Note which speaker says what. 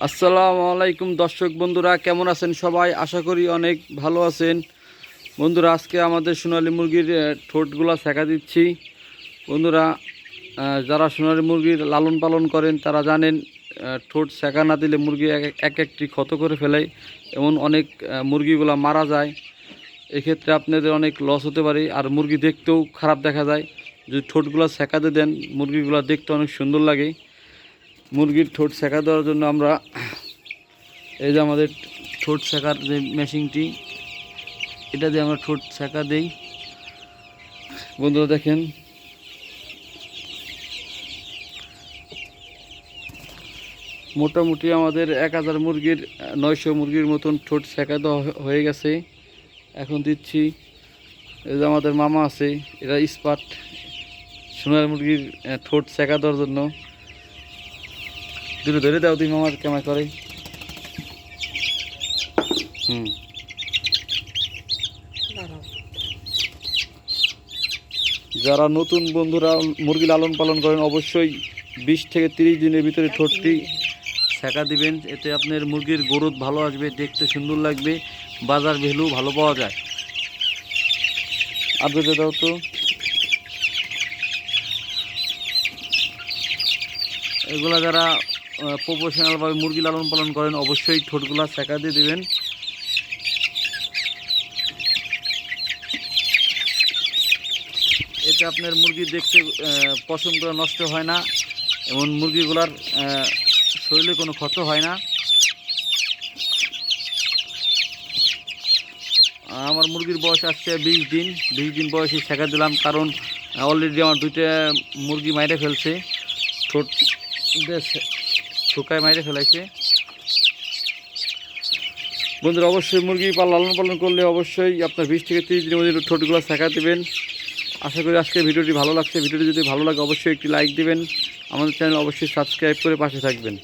Speaker 1: আসসালামু আলাইকুম দর্শক বন্ধুরা, কেমন আছেন সবাই? আশা করি অনেক ভালো আছেন। বন্ধুরা, আজকে আমাদের সোনালী মুরগির ঠোঁটগুলা শেখা দিচ্ছি। বন্ধুরা যারা সোনালী মুরগির লালন পালন করেন, তারা জানেন ঠোঁট শেখা না দিলে মুরগি এক, এক- এক একটি ক্ষত করে ফেলে, এমন অনেক মুরগিগুলা মারা যায়। এক্ষেত্রে আপনাদের অনেক লস হতে পারে, আর মুরগি দেখতেও খারাপ দেখা যায়। যদি ঠোঁটগুলো শেখাতে দেন, মুরগিগুলো দেখতে অনেক সুন্দর লাগে। মুরগির ঠোঁট শেখা দেওয়ার জন্য আমরা এই যে আমাদের ঠোঁট শেখার যে মেশিনটি, এটা দিয়ে আমরা ঠোঁট শেখা দেই। বন্ধুরা দেখেন, মোটামুটি আমাদের এক হাজার মুরগির, নয়শো মুরগির মতন ঠোঁট শেখা দেওয়া হয়ে গেছে। এখন দিচ্ছি, এই যে আমাদের মামা আছে, এরা স্পাট সোনার মুরগির ঠোঁট শেখা দেওয়ার জন্য। দুটো ধরে দাও তুমি আমার কেমন করে। হুম। যারা নতুন বন্ধুরা মুরগি লালন পালন করেন অবশ্যই বিশ থেকে তিরিশ দিনের ভিতরে ঠোঁটটি ছেঁকা দিবেন এতে আপনার মুরগির গ্রোথ ভালো আসবে দেখতে সুন্দর লাগবে বাজার ভ্যালু ভালো পাওয়া যায়। আর দুটো দাও তো। এগুলা যারা প্রফেশনালভাবে মুরগি লালন পালন করেন, অবশ্যই ঠোঁটগুলা ছেঁকা দিয়ে দেবেন। এতে আপনার মুরগি দেখতে পশমগুলো নষ্ট হয় না, এবং মুরগিগুলার শরীরে কোনো ক্ষত হয় না। আমার মুরগির বয়স আসছে বিশ দিন বিশ দিন বয়সে শেখা দিলাম, কারণ অলরেডি আমার দুইটা মুরগি মাইরে ফেলছে। ঠোঁট শুকায় মাইরে ফেলাইছে। বন্ধুরা, অবশ্যই মুরগি পাল লালন পালন করলে অবশ্যই আপনার বিশ থেকে তিরিশ দিনের মধ্যে ঠোঁটগুলো শেখা দেবেন। আশা করি আজকে ভিডিওটি ভালো লাগছে। ভিডিওটি যদি ভালো লাগে, অবশ্যই একটি লাইক দেবেন। আমাদের চ্যানেল অবশ্যই সাবস্ক্রাইব করে পাশে থাকবেন।